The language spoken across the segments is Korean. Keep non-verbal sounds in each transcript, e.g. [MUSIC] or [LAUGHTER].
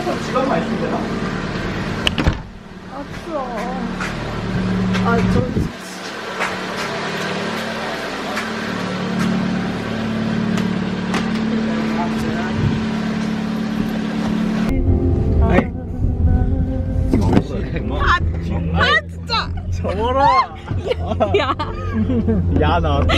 지갑만 있으면 되나? 아 추워. 아 저. 아 진짜. 저거라. 야. 야 나왔다.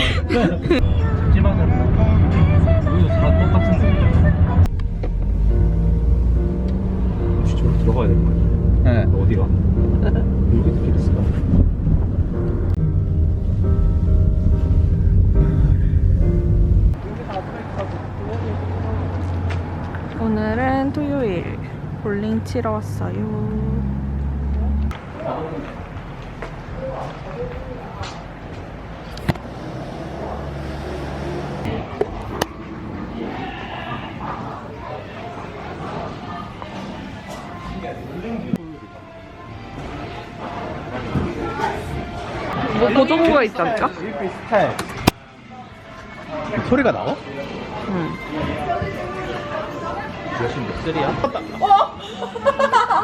치러 왔어요. 뭐 있지 않을까? 비슷해. 소리가 나와? 응. 몇신 몇 살이야?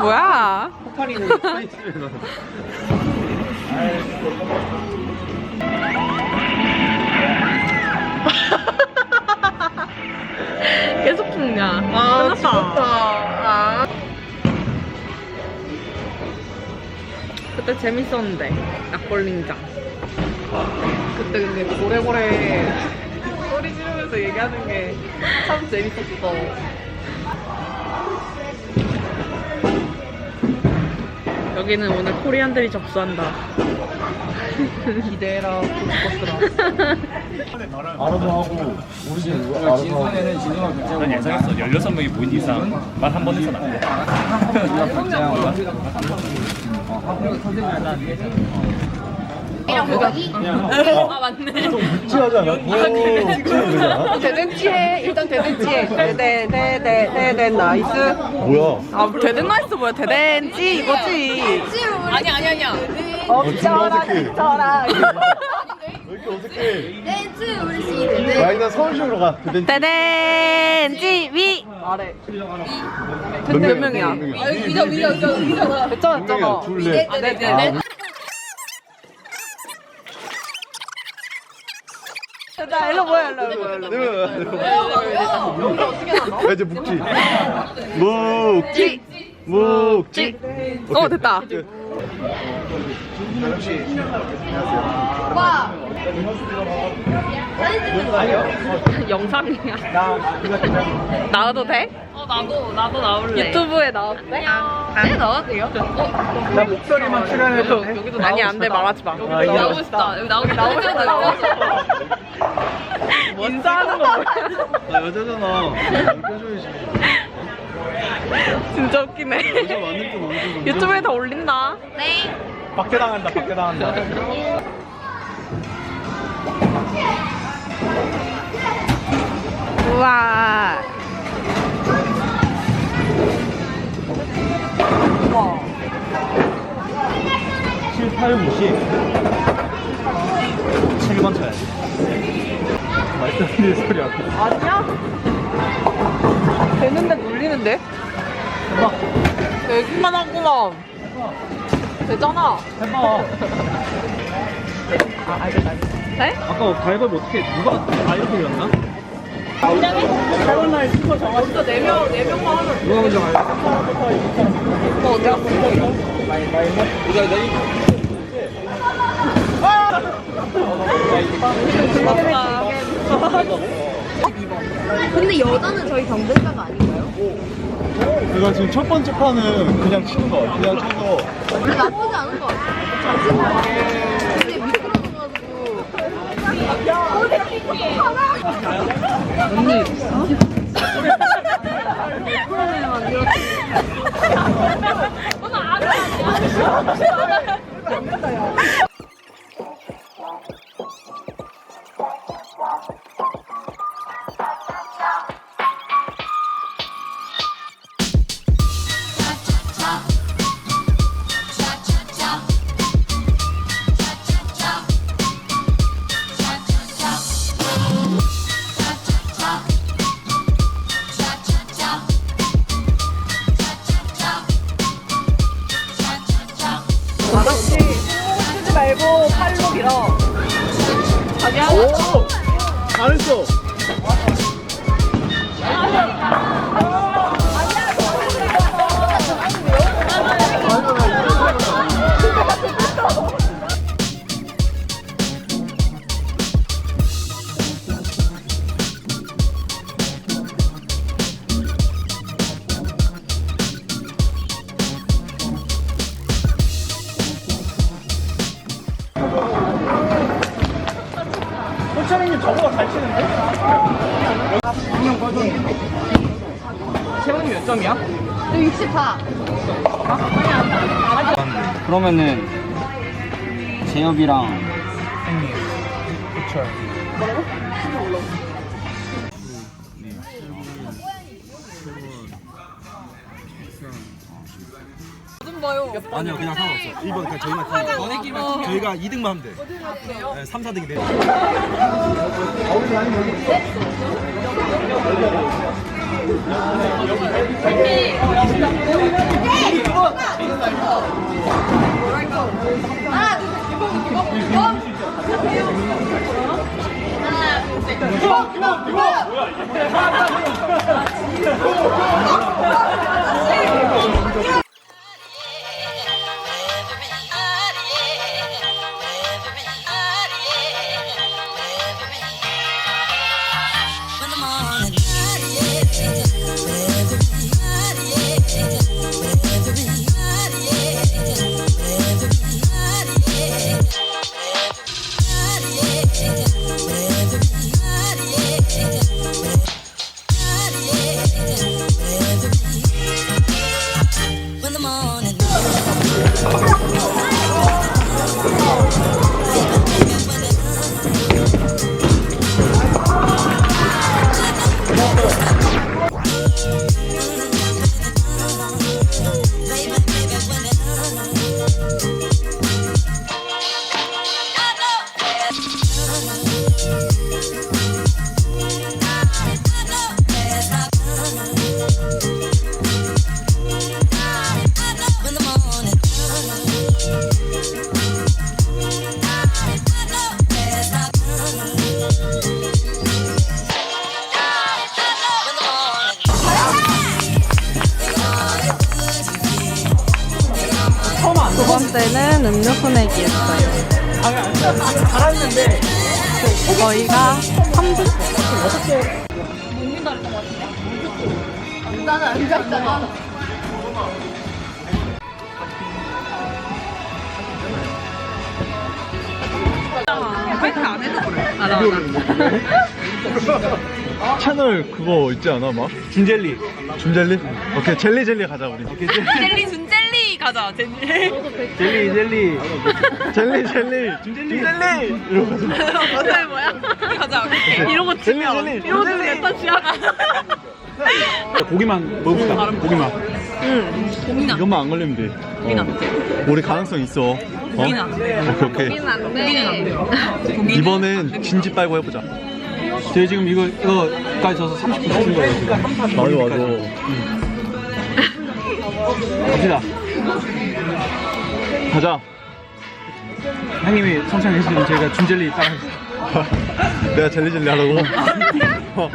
뭐야? 있으면 [LAUGHS] 계속 죽냐? 아, 죽었다. 아. 그때 재밌었는데, 낙볼링장. 그때 근데 고래고래 소리 지르면서 얘기하는 게 참 재밌었어. 여기는 오늘 코리안들이 접수한다. 기대해라, 고스버스라. [LAUGHS] 알아서 하고 우리 집 알아서 하고 난 예상했어. 16명이 모인 이상 말 한 번 해서는 안 돼. 아, 맞네. 묵직하지 않아? 묵직하잖아? 대댄지해. 일단 대댄지해. 대대대대대대 나이스. 뭐야? 아 대댄 나이스 뭐야? 대댄지 이거지. 아니 아니 아니야. 어쩌라 어쩌라. 왜 이렇게 어색해? 댄스 우리 씨야 일단 서울시로 가. 그땐 대댄지 위 아래. 몇 명이야? 위저 몇점 몇 명이야? 했잖아. 둘, 넷. 아, 네, 네, 아, 네. 자, 일로 모여, 일로 모여, 일로 모여. 야, 이제 묵지. 묵지. 묵지. 어, 됐다. 와 영상이야. 나와도 돼? 어, 나도, 나도 나올래. 유튜브에 나와도 돼? 네, 나와도 돼요. 나 목소리만 출연해도 돼? 여기도 아니, 안 돼, 말하지 마. 아, 이거 나오고 싶다. 여기 나오고 나오고 싶다. 인사하는 거 뭐야? 나 여자잖아. 진짜 웃기네. 여자. 유튜브에 다 올린다. 네. 밖에 당한다. 밖에 당한다. 우와. 우와. 7, 8, 9, 10. 7번 쳐야지. 말씀드릴 소리 앞에. 아니야? 되는데 놀리는데? 해봐. 되기만 하구만. 되잖아. 해봐. 아, 알겠다, 알겠다. 네? 아까 가위바위보 어떻게, 누가, 아, 이렇게 그렸나? 진짜 네 명, 네 명만 하면. 누가 먼저 가요? 어, 어디 갔어? 근데 여자는 저희 경쟁자가 아닌가요? 내가 지금 첫 번째 판은 그냥 치는 거야. 그냥 쳐서. 나쁘지 않은 것 같아 언니. 오늘 안 오! 잘했어! 호철이님 저보다 잘 치는데? 채원이 몇 점이야? 64. 그러면은 재엽이랑 호철. 아니요 그냥 상관없어요. 1번 그냥 저희만 팀 저희가 2등만 하면 돼 네, 3, 4등이 돼두 나는 안 갔잖아. 아, 나, 나. 채널 그거 있지 않아, 막? 준젤리 준젤리? 오케이, 젤리 젤리 가자, 우리. 젤리 준젤리 가자, 젤리. 젤리 젤리 젤리 젤리! 준젤리 젤리! 이러고 가자. 어때 뭐야? 가자. 이러고 치면 젤리, 젤리, 이러고 치면 젤리. 몇 탓이야? 고기만 먹읍시다 고기만 응. 이것만 안 걸리면 돼. 고기는 어. 우리 가능성 있어. 어? 돼. 오케이, 오케이. 고기는 안 돼. 고기는 이번엔 진지 빨고 해보자. 저희 지금 이거 이거까지 져서 30분 주는 거예요 지금 맞아, 맞아. 갑시다 가자. 형님이 선창 해주시면 저희가 준젤리 따라하겠습니다 [LAUGHS] 내가 젤리 젤리 하라고? [LAUGHS] 어.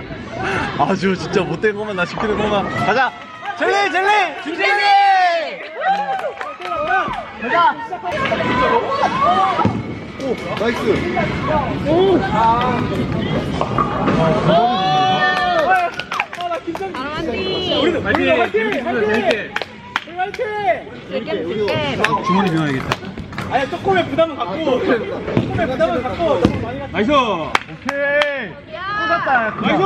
아주 진짜 못된 것만 나 시키는 것만 가자! 젤리 젤리! 준젤리! 가자! 오 나이스! 우리도 화이팅! 재밌게 재밌게 주머니 비워야겠다. 아니 조금의 부담은 갖고 조금의 부담은 갖고. 나이스! 오케이! 꽂았다. 나이스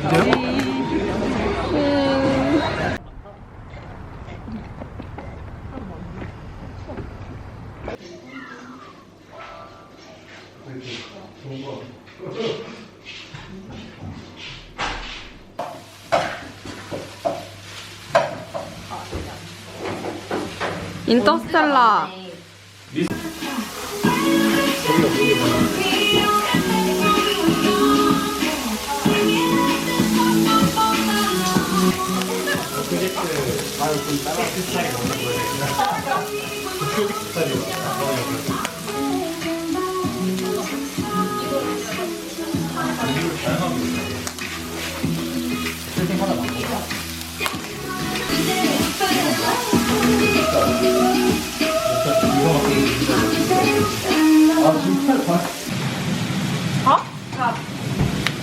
콜지. 음. 인터스텔라. 아진짜 봐. 어?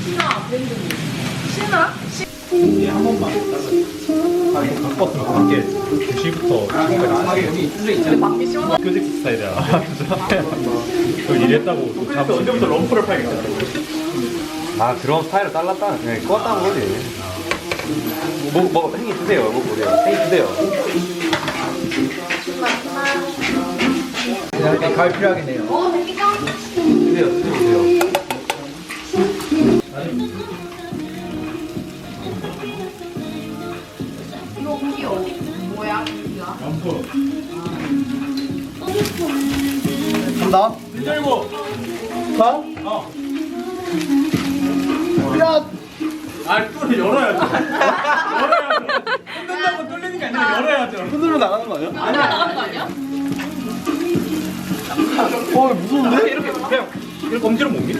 신화 밴드. 신화? 밖에 2시부터 끄직 스타일이야. 아, 진짜? 그 일했다고 또 잡으시 언제부터 럼프를 팔겠다. 아 그런 스타일을 잘랐다. 네, 껐다는 거지. 뭐, 뭐, 행이 드세요. 뭐 보세요. 행이 드세요. 그냥 가을 필요하겠네요. 드세요. 드세요. 이거 고기가? 간다. 힘들고. 가. 어. 야. 아, 또 열어야죠. 열어야죠. [LAUGHS] 흔든다고 뚫리는 게 아니라 열어야죠. 흔들면 나가는 거 아니야? 아니야, 나가는 거 아니야? 어 무서운데? 이렇게 그냥 이렇게 엄지로 못 밀어?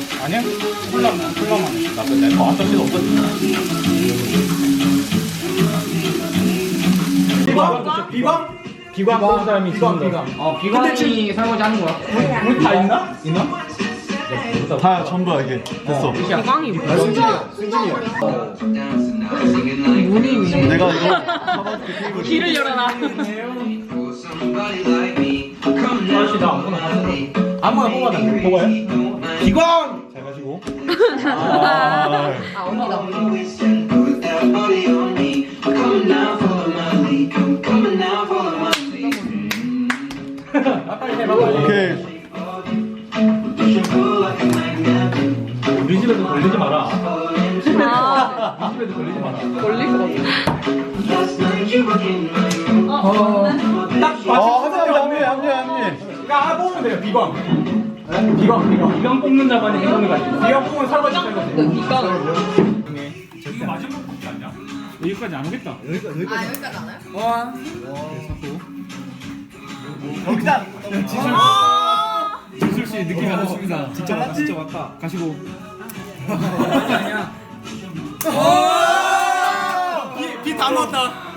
니야? 콜라만, 콜라만. 나쁜 데. 더안 떨지도 없거든. 비방? 비방? 비방 뽑은 사람이 비방, 비방. 어 비관이 설거지 하는 거야. 우리 다 있나? 있나? 다 전부 이게 됐어. 기광이 뭐야? 내가 이거 사바스켓 테이블 길을 열어놔. 아저씨 나 아무거나 돼. 뽑아요? 기광. 아, 아. 오케이. 우리 집에도 걸리지 마라. 아, 우리 집에도 걸리지 마라. 걸릴 것 같아. 딱 어, 맞을 합류, 것 합류, 같아. 합류, 합류. 그러니까 하나 뽑으면 돼요, 비방. 비방, 비방. 비방 뽑는 자만이 행동이 가지. 비방 뽑으면 설거지 할 거지. 기광. 이거 마지막 뽑지 않냐? 여기까지 안 오겠다. 아 여기까지 하나요? 여기다. 지술 씨 느낌이 안 좋습니다. 진짜 왔다. 진짜 왔다. 가시고. [LAUGHS] 비다 먹었다.